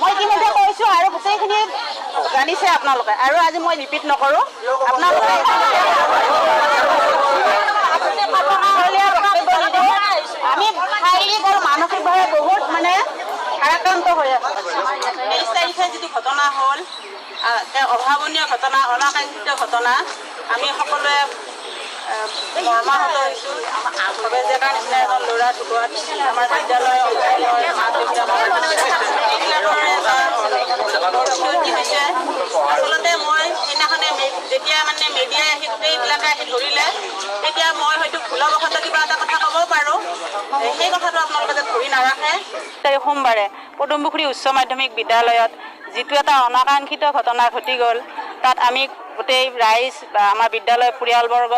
মই ইতিমধ্যে কৈছোঁ আৰু গোটেইখিনি জানিছে আপোনালোকে। আৰু আজি মই ৰিপিট নকৰোঁ। আপোনালোকে আমি শাৰীৰিক আৰু মানসিকভাৱে বহুত মানে ভাৰাক্ৰান্ত হৈ আছোঁ। তেইছ তাৰিখে যিটো ঘটনা হ'ল অভাৱনীয় ঘটনা অনাকাংক্ষিত ঘটনা। আমি সকলোৱে মৰ্মাহত হৈছোঁ। ভৱে জেগাৰ নিচিনা এজন ল'ৰা ঢুকোৱাত আমাৰ বিদ্যালয় আচলতে মই সেইদিনাখনে যেতিয়া মানে আহি গোটেইবিলাকে আহি ধৰিলে তেতিয়া মই হয়তো ভুলবশতঃ কিবা এটা কথা পাৰোঁ। সেই কথাটো আপোনালোকে ধৰি নাৰাখে। সোমবাৰে পদুমপুখুৰী উচ্চ মাধ্যমিক বিদ্যালয়ত যিটো এটা অনাকাংক্ষিত ঘটনা ঘটি গ'ল তাত আমি গোটেই ৰাইজ বা আমাৰ বিদ্যালয়ৰ পৰিয়ালবৰ্গ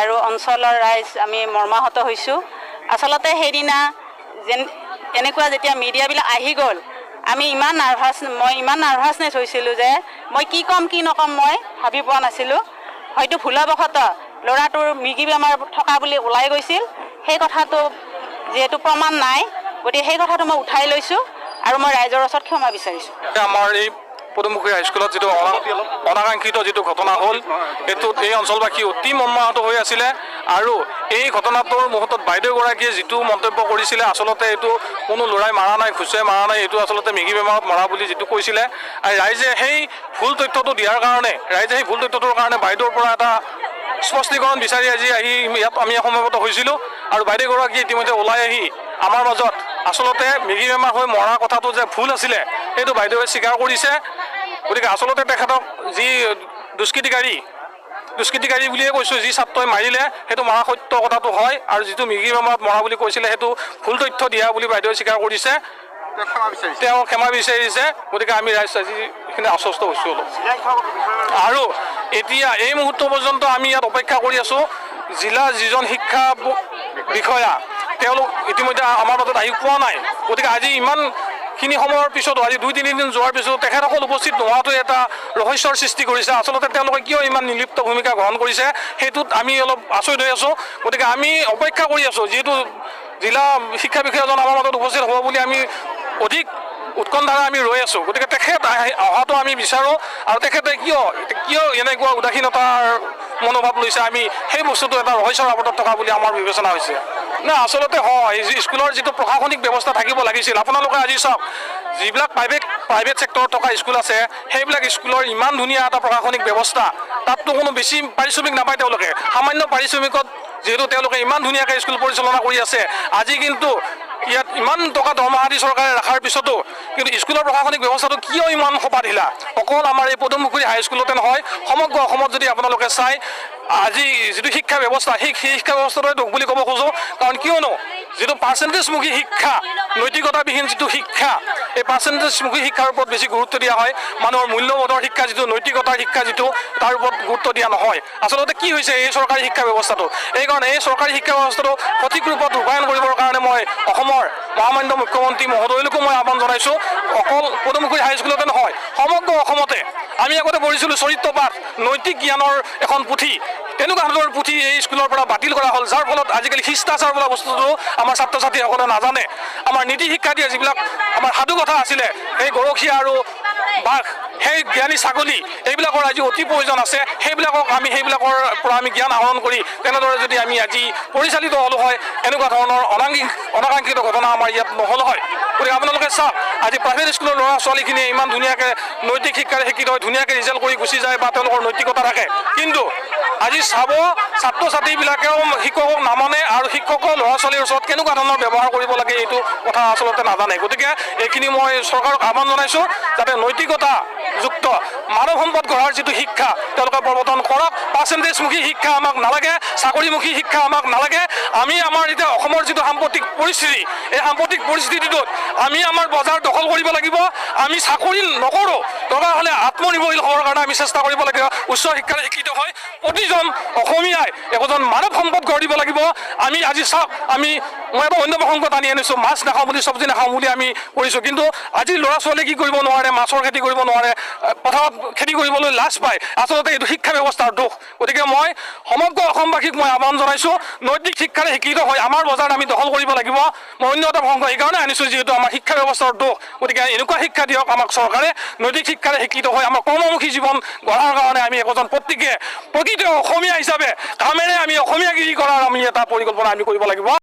আৰু অঞ্চলৰ ৰাইজ আমি মৰ্মাহত হৈছোঁ। আচলতে সেইদিনা যেন এনেকুৱা যেতিয়া মিডিয়াবিলাক আহি গ'ল আমি ইমান নাৰ্ভাছ মই ইমান নাৰ্ভাছনেছ হৈছিলোঁ যে মই কি ক'ম কি নক'ম মই ভাবি পোৱা নাছিলোঁ। হয়তো ভুলবশতঃ ল'ৰাটোৰ মৃগী বেমাৰ থকা বুলি ওলাই গৈছিল। সেই কথাটো যিহেতু প্ৰমাণ নাই গতিকে সেই কথাটো মই উঠাই লৈছোঁ আৰু মই ৰাইজৰ ওচৰত ক্ষমা বিচাৰিছোঁ। আমাৰ এই পদুমুখী হাইস্কুলত যিটো অনা- অনাকাংক্ষিত যিটো ঘটনা হ'ল এইটোত এই অঞ্চলবাসী অতি মৰ্মাহত হৈ আছিলে। আৰু এই ঘটনাটোৰ মুহূৰ্তত বাইদেউগৰাকীয়ে যিটো মন্তব্য কৰিছিলে, আচলতে এইটো কোনো ল'ৰাই মাৰা নাই খুচুৱাই মাৰা নাই, এইটো আচলতে মেগী বেমাৰত মৰা বুলি যিটো কৈছিলে। আৰু ৰাইজে সেই ভুল তথ্যটো দিয়াৰ কাৰণে, ৰাইজে সেই ভুল তথ্যটোৰ কাৰণে বাইদেউৰ পৰা এটা স্পষ্টীকৰণ বিচাৰি আজি আহি ইয়াত আমি সমবেত হৈছিলোঁ। আৰু বাইদেউগৰাকী ইতিমধ্যে ওলাই আহি আমাৰ মাজত আচলতে মেগী বেমাৰ হৈ মৰা কথাটো যে ভুল আছিলে, সেইটো বাইদেৱে স্বীকাৰ কৰিছে। গতিকে আচলতে তেখেতক যি দুষ্কৃতিকাৰী দুষ্কৃতিকাৰী বুলিয়ে কৈছোঁ যি ছাত্ৰই মাৰিলে সেইটো মৰা সত্য কথাটো হয় আৰু যিটো মেগী বেমাৰত মৰা বুলি কৈছিলে সেইটো ভুল তথ্য দিয়া বুলি বাইদেৱে স্বীকাৰ কৰিছে। তেওঁ ক্ষমা বিচাৰিছে। গতিকে আমি ৰাইজ আজি এইখিনি আশ্বস্ত হৈছোঁ অলপ। আৰু এতিয়া এই মুহূৰ্ত পৰ্যন্ত আমি ইয়াত অপেক্ষা কৰি আছোঁ জিলা যিজন শিক্ষা বিষয়া তেওঁলোক ইতিমধ্যে আমাৰ মাজত আহি পোৱা নাই। গতিকে আজি ইমানখিনি সময়ৰ পিছতো, আজি দুই, তিনিদিন যোৱাৰ পিছতো তেখেতসকল উপস্থিত নোহোৱাটোৱে এটা ৰহস্যৰ সৃষ্টি কৰিছে। আচলতে তেওঁলোকে কিয় ইমান নিৰ্লিপ্ত ভূমিকা গ্ৰহণ কৰিছে, সেইটোত আমি অলপ আচৰিত হৈ আছোঁ। গতিকে আমি অপেক্ষা কৰি আছোঁ, যিহেতু জিলা শিক্ষা বিষয়াজন আমাৰ মাজত উপস্থিত হ'ব বুলি আমি অধিক উৎকণ্ঠাৰে আমি ৰৈ আছোঁ। গতিকে তেখেত অহাটো আমি বিচাৰোঁ আৰু তেখেতে কিয় কিয় এনেকুৱা উদাসীনতাৰ মনোভাৱ লৈছে আমি সেই বস্তুটো এটা ৰহস্যৰ আৱতত থকা বুলি আমাৰ বিবেচনা হৈছে। নাই আচলতে হয়। স্কুলৰ যিটো প্ৰশাসনিক ব্যৱস্থা থাকিব লাগিছিল, আপোনালোকে আজি চাওক, যিবিলাক প্ৰাইভেট প্ৰাইভেট ছেক্টৰত থকা স্কুল আছে, সেইবিলাক স্কুলৰ ইমান ধুনীয়া এটা প্ৰশাসনিক ব্যৱস্থা তাততো কোনো বেছি পাৰিশ্ৰমিক নাপায় তেওঁলোকে। সামান্য পাৰিশ্ৰমিকত যিহেতু তেওঁলোকে ইমান ধুনীয়াকৈ স্কুল পৰিচালনা কৰি আছে, আজি কিন্তু ইয়াত ইমান টকা দৰমহা দি চৰকাৰে ৰখাৰ পিছতো, কিন্তু স্কুলৰ প্ৰশাসনিক ব্যৱস্থাটো কিয় ইমান সপাধিলা অকল আমাৰ এই পদুমপুখুৰী হাইস্কুলতে নহয়, সমগ্ৰ অসমত যদি আপোনালোকে চায় আজি যিটো শিক্ষা ব্যৱস্থা সেই শিক্ষা ব্যৱস্থাটোৱে দোষ বুলি ক'ব খোজোঁ। কাৰণ কিয়নো যিটো পাৰ্চেণ্টেজমুখী শিক্ষা, নৈতিকতাবিহীন যিটো শিক্ষা, এই পাৰ্চেণ্টেজমুখী শিক্ষাৰ ওপৰত বেছি গুৰুত্ব দিয়া হয়। মানুহৰ মূল্যবোধৰ শিক্ষা যিটো, নৈতিকতাৰ শিক্ষা যিটো, তাৰ ওপৰত গুৰুত্ব দিয়া নহয়। আচলতে কি হৈছে এই চৰকাৰী শিক্ষা ব্যৱস্থাটো? এইকাৰণে এই চৰকাৰী শিক্ষা ব্যৱস্থাটো সঠিক ৰূপত ৰূপায়ণ কৰিবৰ কাৰণে মই অসমৰ মহামান্য মুখ্যমন্ত্ৰী মহোদয়লৈকো মই আহ্বান জনাইছোঁ। অকল পদুমুখুৰী হাইস্কুলতে নহয়, সমগ্ৰ অসমতে। আমি আগতে পঢ়িছিলোঁ চৰিত্ৰ পাঠ নৈতিক জ্ঞানৰ এখন পুথি। তেনেকুৱা ধৰণৰ পুথি এই স্কুলৰ পৰা বাতিল কৰা হ'ল, যাৰ ফলত আজিকালি শিষ্টাচাৰ বোলা বস্তুটো আমাৰ ছাত্ৰ ছাত্ৰীসকলে নাজানে। আমাৰ নীতি শিক্ষা দিয়া যিবিলাক আমাৰ সাধু কথা আছিলে, সেই গৰখীয়া আৰু বাঘ, সেই জ্ঞানী ছাগলী, এইবিলাকৰ আজি অতি প্ৰয়োজন আছে। সেইবিলাকক আমি সেইবিলাকৰ পৰা আমি জ্ঞান আহৰণ কৰি, তেনেদৰে যদি আমি আজি পৰিচালিত হ'লো হয়, এনেকুৱা ধৰণৰ অনাংগিক অনাকাংক্ষিত ঘটনা আমাৰ ইয়াত নহ'ল হয়। গতিকে আপোনালোকে চাওক, আজি প্ৰাইভেট স্কুলৰ ল'ৰা ছোৱালীখিনিয়ে ইমান ধুনীয়াকৈ নৈতিক শিক্ষাৰে শিক্ষিত হৈ ধুনীয়াকৈ ৰিজাল্ট কৰি গুচি যায় বা তেওঁলোকৰ নৈতিকতা থাকে। কিন্তু আজি চাব ছাত্ৰ ছাত্ৰীবিলাকেও শিক্ষকক নামানে আৰু শিক্ষকৰ ল'ৰা ছোৱালীৰ ওচৰত কেনেকুৱা ধৰণৰ ব্যৱহাৰ কৰিব লাগে এইটো কথা আচলতে নাজানে। গতিকে এইখিনি মই চৰকাৰক আহ্বান জনাইছোঁ যাতে নৈতিকতা যুক্ত, মানৱ সম্পদ গঢ়াৰ যিটো শিক্ষা তেওঁলোকে প্ৰৱৰ্তন কৰক পাৰ্চেণ্টেজমুখী শিক্ষা আমাক নালাগে, চাকৰিমুখী শিক্ষা আমাক নালাগে। আমি আমাৰ এতিয়া অসমৰ যিটো সাম্প্ৰতিক পৰিস্থিতি, এই সাম্প্ৰতিক পৰিস্থিতিটোত আমি আমাৰ বজাৰ দখল কৰিব লাগিব, আমি চাকৰি নকৰোঁ। দৰকাৰ হ'লে আত্মনিৰ্ভৰশীল হ'বৰ কাৰণে আমি চেষ্টা কৰিব লাগিব। উচ্চ শিক্ষাৰে শিক্ষিত হৈ প্ৰতিজন অসমীয়াই একোজন মানৱ সম্পদ গঢ় দিব লাগিব। আমি আজি চাওক, আমি মই এটা অন্য প্ৰসংগ টানি আনিছোঁ। মাছ নাখাওঁ বুলি চব্জি নাখাওঁ বুলি আমি কৰিছোঁ। কিন্তু আজি ল'ৰা ছোৱালীয়ে কি কৰিব নোৱাৰে, মাছৰ খেতি কৰিব নোৱাৰে পথাৰত খেতি কৰিবলৈ লাজ পায়। আচলতে এইটো শিক্ষা ব্যৱস্থাৰ দোষ। গতিকে মই সমগ্ৰ অসমবাসীক মই আহ্বান জনাইছোঁ, নৈতিক শিক্ষাৰে শিক্ষিত হৈ আমাৰ বজাৰ আমি দখল কৰিব লাগিব। মই অন্য এটা প্ৰসংগ সেইকাৰণে আনিছোঁ, যিহেতু আমাৰ শিক্ষা ব্যৱস্থাৰ দোষ। গতিকে এনেকুৱা শিক্ষা দিয়ক আমাক চৰকাৰে, নৈতিক শিক্ষাৰে শিক্ষিত হৈ আমাৰ কৰ্মমুখী জীৱন গঢ়াৰ কাৰণে আমি একোজন প্ৰত্যেকে, প্ৰকৃত অসমীয়া হিচাপে কামেৰে আমি অসমীয়াগিৰি কৰাৰ আমি এটা পৰিকল্পনা আমি কৰিব লাগিব।